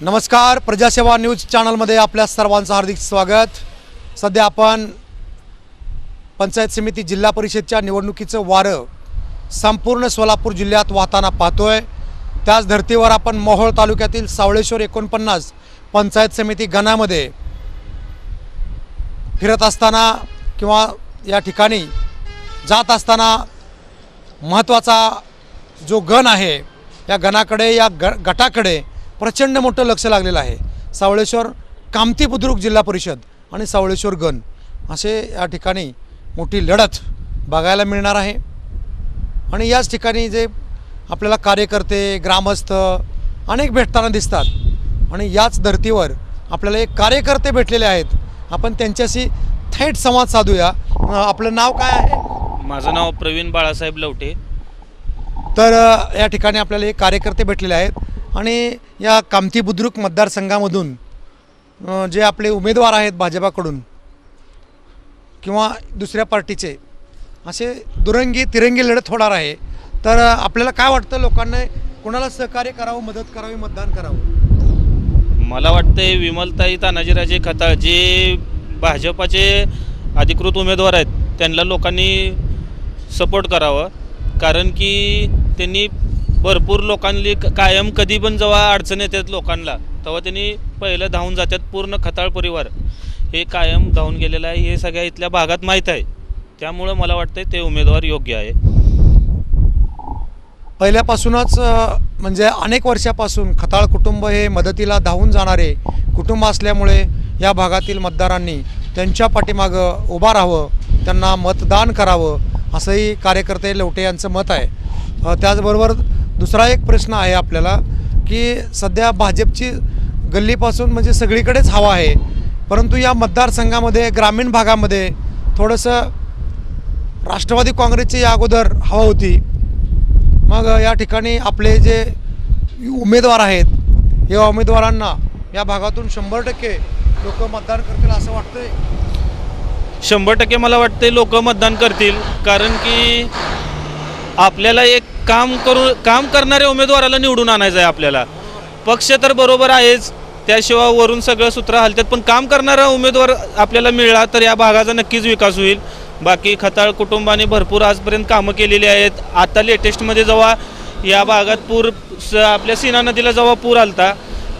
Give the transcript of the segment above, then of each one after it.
नमस्कार प्रजासेवा न्यूज चॅनलमध्ये आपल्या सर्वांचं हार्दिक स्वागत. सध्या आपण पंचायत समिती जिल्हा परिषदच्या निवडणुकीचं वारं संपूर्ण सोलापूर जिल्ह्यात वाहताना पाहतोय. त्याच धर्तीवर आपण मोहोळ तालुक्यातील सावळेश्वर एकोणपन्नास पंचायत समिती गणामध्ये फिरत असताना किंवा या ठिकाणी जात असताना महत्त्वाचा जो गण आहे या गणाकडे या ग गटाकडे प्रचंड मोठं लक्ष लागलेलं आहे. सावळेश्वर कामती बुद्रुक जिल्हा परिषद आणि सावळेश्वर गण असे या ठिकाणी मोठी लढत बघायला मिळणार आहे. आणि याच ठिकाणी जे आपल्याला कार्यकर्ते ग्रामस्थ अनेक भेटताना दिसतात. आणि याच धर्तीवर आपल्याला एक कार्यकर्ते भेटलेले आहेत. आपण त्यांच्याशी थेट संवाद साधूया. आपलं नाव काय आहे? माझं नाव प्रवीण बाळासाहेब लवटे. तर अ, या ठिकाणी आपल्याला एक कार्यकर्ते भेटलेले आहेत आणि या कामती बुद्रुक मतदारसंघामधून अ, जे आपले उमेदवार आहेत भाजपाकडून किंवा दुसऱ्या पार्टीचे असे दुरंगी तिरंगी लढत होणार आहे. तर अ, आपल्याला काय वाटतं लोकांना कोणाला सहकार्य करावं मदत करावी मतदान करावं? मला वाटतंय विमलताई तानाजीराजे खताळ जे भाजपाचे अधिकृत उमेदवार आहेत त्यांना लोकांनी सपोर्ट करावं. कारण की त्यांनी भरपूर लोकांनी क- कायम कधी पण जेव्हा अडचण येतात लोकांना तेव्हा त्यांनी पहिलं धावून जातात पूर्ण खताळ परिवार. हे कायम धावून गेलेलं आहे हे सगळ्या इथल्या भागात माहीत आहे. त्यामुळं मला वाटतंय ते उमेदवार योग्य आहे. पहिल्यापासूनच म्हणजे अनेक वर्षापासून खताळ कुटुंब हे मदतीला धावून जाणारे कुटुंब असल्यामुळे या भागातील मतदारांनी त्यांच्या पाठीमागं उभा राहावं त्यांना मतदान करावं असंही कार्यकर्ते लवटे यांचं मत आहे. त्याचबरोबर दुसरा एक प्रश्न आहे आपल्याला की सध्या भाजपची गल्लीपासून म्हणजे सगळीकडेच हवा आहे. परंतु या मतदारसंघामध्ये ग्रामीण भागामध्ये थोडंसं राष्ट्रवादी काँग्रेसची या अगोदर हवा होती. मग या ठिकाणी आपले जे उमेदवार आहेत या उमेदवारांना या भागातून शंभर टक्के लोक मतदान करतील असं वाटतंय. शंभर टक्के मला वाटते लोक मतदान करतील कारण की आपल्याला एक काम करू काम करणाऱ्या उमेदवाराला निवडून आणायचं आहे आपल्याला. पक्ष तर बरोबर आहेच त्याशिवाय वरून सगळं सूत्र हलतात पण काम करणारा उमेदवार आपल्याला मिळाला तर या भागाचा नक्कीच विकास होईल. बाकी खताळ कुटुंबाने भरपूर आजपर्यंत कामं केलेली आहेत. आता लेटेस्टमध्ये जेव्हा या भागात पूर स आपल्या सीना नदीला जेव्हा पूर आलता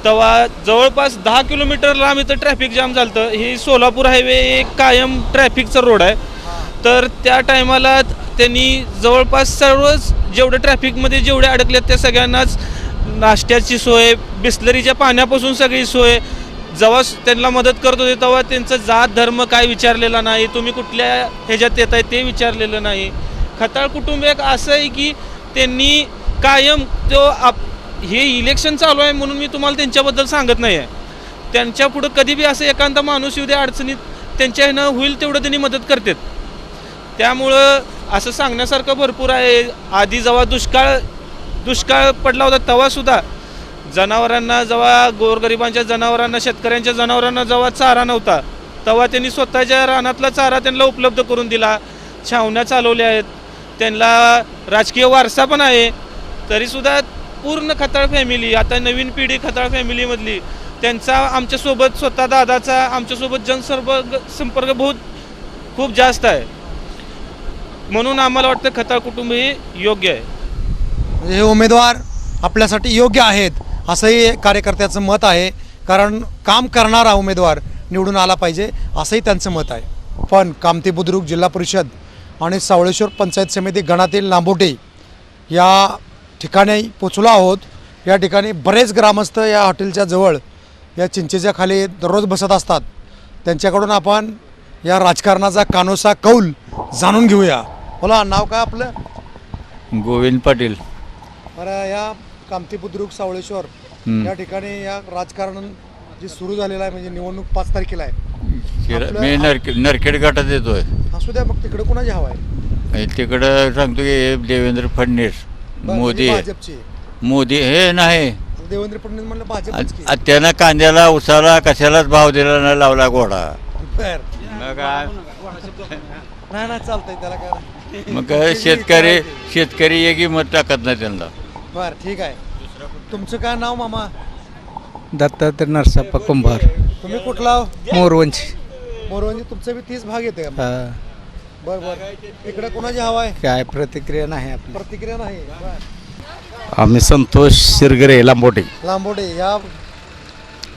तेव्हा जवळपास दहा किलोमीटर लांब इथं ट्रॅफिक जाम झालं हे सोलापूर हायवे एक कायम ट्रॅफिकचा रोड आहे. तर त्या टायमाला त्यांनी जवळपास सर्वच जेवढे ट्रॅफिकमध्ये जेवढे अडकलेत त्या सगळ्यांनाच नाश्त्याची सोय बिस्लरीच्या पाण्यापासून सगळी सोय जेव्हा त्यांना मदत करत होते तेव्हा त्यांचा जात धर्म काय विचारलेला नाही तुम्ही कुठल्या ह्याच्यात येत आहे ते विचारलेलं नाही. खताळ कुटुंब एक असं आहे की त्यांनी कायम तो आप हे इलेक्शन चालू आहे म्हणून मी तुम्हाला त्यांच्याबद्दल सांगत नाही आहे त्यांच्या पुढं कधी बी असं एखादा माणूस येऊ दे अडचणीत त्यांच्या ह्यानं होईल तेवढं त्यांनी मदत करतात. त्यामुळं असं सांगण्यासारखं भरपूर आहे. आधी जेव्हा दुष्काळ दुष्काळ पडला होता तेव्हासुद्धा जनावरांना जेव्हा गोरगरिबांच्या जनावरांना शेतकऱ्यांच्या जनावरांना जेव्हा चारा नव्हता तेव्हा त्यांनी स्वतःच्या रानातला चारा त्यांना उपलब्ध करून दिला. छावण्या चालवल्या आहेत. त्यांना राजकीय वारसा पण आहे. तरीसुद्धा पूर्ण खताळ फॅमिली आता नवीन पिढी खताळ फॅमिलीमधली त्यांचा आमच्यासोबत स्वतः दादाचा आमच्यासोबत जनसंपर्क संपर्क बहुत खूप जास्त आहे. म्हणून आम्हाला वाटतं खताळ कुटुंब हे योग्य आहे. म्हणजे हे उमेदवार आपल्यासाठी योग्य आहेत असंही कार्यकर्त्याचं मत आहे. कारण काम करणारा उमेदवार निवडून आला पाहिजे असंही त्यांचं मत आहे. पण कामती बुद्रुक जिल्हा परिषद आणि सावळेश्वर पंचायत समिती गणातील लांबोटे या ठिकाणी पोचलो आहोत. या ठिकाणी बरेच ग्रामस्थ या हॉटेलच्या जवळ या चिंचेच्या खाली दररोज बसत असतात. त्यांच्याकडून आपण या राजकारणाचा कानोसा कौल जाणून घेऊया. बोला नाव काय आपलं? गोविंद पाटील. बरं या कामती बुद्रुक सावळेश्वर. या ठिकाणी या राजकारण जे सुरू झालेलं आहे म्हणजे निवडणूक पाच तारखेला आहे. शिरा- आपलं- मी नरके नरखेड गटात येतोय. असू द्या मग तिकडे कोणाची हवा आहे? तिकडं सांगतो की देवेंद्र फडणवीस. बरं, मोदी म्हणजे भाजपची. मोदी हे नाही. देवेंद्र फडणवीस म्हणलं आ- त्यानं कांद्याला उसाला कशालाच भाव दिला नाही लावला घोडा. बर. मग आ- नाही नाही चालतंय त्याला काय मग शेतकरी शेतकरी एकही मत टाकत नाही त्यांना. बरं ठीक आहे. तुमचं काय नाव मामा? दत्तात्रय नरसाप्पा कुंभार. तुम्ही कुठला मोरवंची. मोरवंजी तुमचं बी तीच भाग येते का हा, बरं बरं. इकडे कोणाची हवा आहे? काय प्रतिक्रिया नाही आपली. प्रतिक्रिया नाही. बरं. आम्ही संतोष शिरगरे लांबोटे. लांबोडे या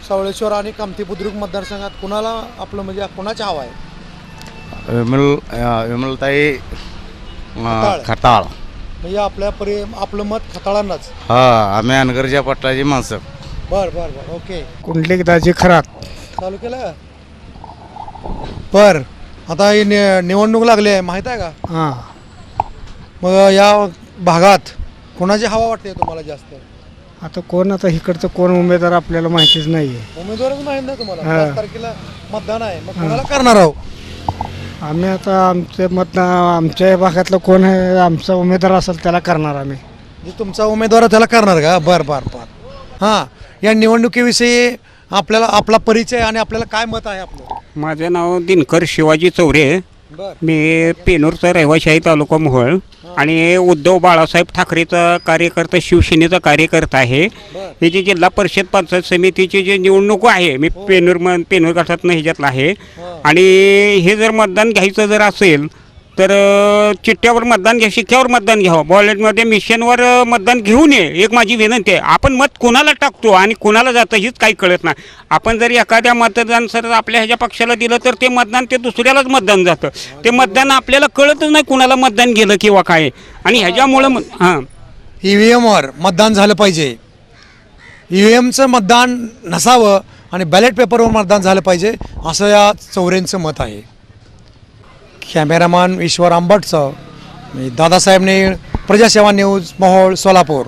सावळेश्वर आणि कामती बुद्रुक मतदारसंघात कुणाला आपलं म्हणजे कुणाची हवा आहे? विमल अं, विमलताई खताळ. अं, खताळ. म्हणजे आपल्या परी आपलं मत खताळांनाच. हा आम्ही अनगरच्या पट्टाची माणसं. बर बर बर. ओके. कुंडलिकदाची खराक चालू केलं? का बर. आता ही नि- निवडणूक लागली आहे माहीत आहे का? हां. मग या भागात कोणाची हवा वाटते तुम्हाला जास्त? आता कोण आता इकडचं कोण उमेदवार आपल्याला माहितीच नाही आहे उमेदवारच माहीत नाही तुम्हाला. हा. पाच तारखेला मतदान आहे. मग कोणाला करणार आहो आम्ही आता आमचे मतदान आमच्या भागातलं कोण आहे आमचा उमेदवार असेल त्याला करणार आम्ही. जे तुमचा उमेदवार आहे त्याला करणार का? बर बर बर. हां. या निवडणुकीविषयी आपल्याला आपला परिचय आणि आपल्याला काय मत आहे आपलं? माझं नाव दिनकर शिवाजी चौरे. बर. मी पेनूरचा रहिवाशी आहे तालुका मोहोळ. आणि उद्धव बाळासाहेब ठाकरेचा कार्यकर्ता शिवसेनेचा कार्यकर्ता आहे. बर. हे जे जिल्हा परिषद पंचायत समितीची जी निवडणूक आहे मी पेनूर म पेनूर गटातनं ह्याच्यातलं आहे. हा. आणि हे जर मतदान घ्यायचं जर असेल तर चिठ्ठ्यावर मतदान घ्या शिक्क्यावर मतदान घ्यावं बॉलेटमध्ये मिशनवर मतदान घेऊ नये एक माझी विनंती आहे. आपण मत कोणाला टाकतो आणि कोणाला जातं हीच काही कळत नाही. आपण जर एखाद्या मतदान सर आपल्या ह्याच्या पक्षाला दिलं तर ते मतदान ते दुसऱ्यालाच मतदान जातं. ते मतदान आपल्याला कळतच नाही कुणाला मतदान गेलं किंवा काय. आणि ह्याच्यामुळं हां. ई व्ही एमवर मतदान झालं पाहिजे. ई व्ही एमचं मतदान नसावं आणि बॅलेट पेपरवर मतदान झालं पाहिजे असं या चौऱ्यांचं मत आहे. कॅमेरामॅन ईश्वर आंबटचं मी दादासाहेब नेळ प्रजासेवा न्यूज मोहोळ सोलापूर.